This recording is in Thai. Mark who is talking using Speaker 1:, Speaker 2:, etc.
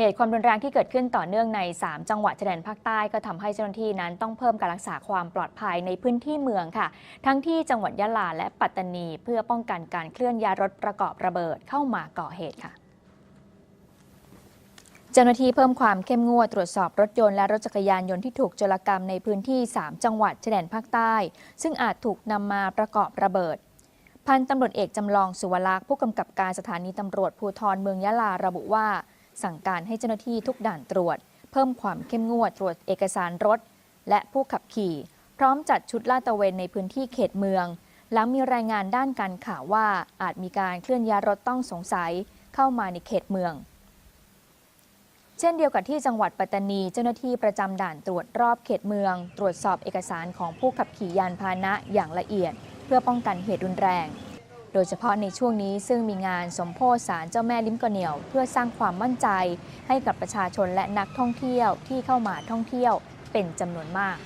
Speaker 1: เหตุความรุนแรงที่เกิดขึ้นต่อเนื่องใน 3 จังหวัดชายแดนภาคใต้ก็ทำให้เจ้าหน้าที่นั้นต้องเพิ่มการรักษาความปลอดภัยในพื้นที่เมืองค่ะ ทั้งที่จังหวัดยะลาและปัตตานี เพื่อป้องกันการเคลื่อนย้ายรถประกอบระเบิดเข้ามาก่อเหตุค่ะเจ้าหน้าที่เพิ่มความเข้มงวดตรวจสอบรถยนต์และรถจักรยานยนต์ที่ถูกโจรกรรมในพื้นที่ 3 จังหวัดชายแดนภาคใต้ ซึ่งอาจถูกนำมาประกอบระเบิด พันตำรวจเอกจำลองสุวลักษณ์ผู้กำกับการสถานีตำรวจภูธรเมืองยะลาระบุว่า สั่งการให้เจ้าหน้าที่ทุกด่านตรวจ เพิ่มความเข้มงวดตรวจเอกสารรถ และผู้ขับขี่ พร้อมจัดชุดลาดตระเวนในพื้นที่เขตเมือง หลังมีรายงานด้านการข่าวว่าอาจมีการเคลื่อนย้ายรถต้องสงสัยเข้ามาในเขตเมือง เช่นเดียวกับที่จังหวัดปัตตานี เจ้าหน้าที่ประจำด่านตรวจรอบเขตเมือง ตรวจสอบเอกสารของผู้ขับขี่ยานพาหนะอย่างละเอียด เพื่อป้องกันเหตุรุนแรง ดยเฉพาะในช่วงนี้ซึ่งมีงานสมโพธิสารเจ้าแม่ลิ้มกระเหนียว เพื่อสร้างความมั่นใจให้กับประชาชนและนักท่องเที่ยวที่เข้ามาท่องเที่ยวเป็นจำนวนมาก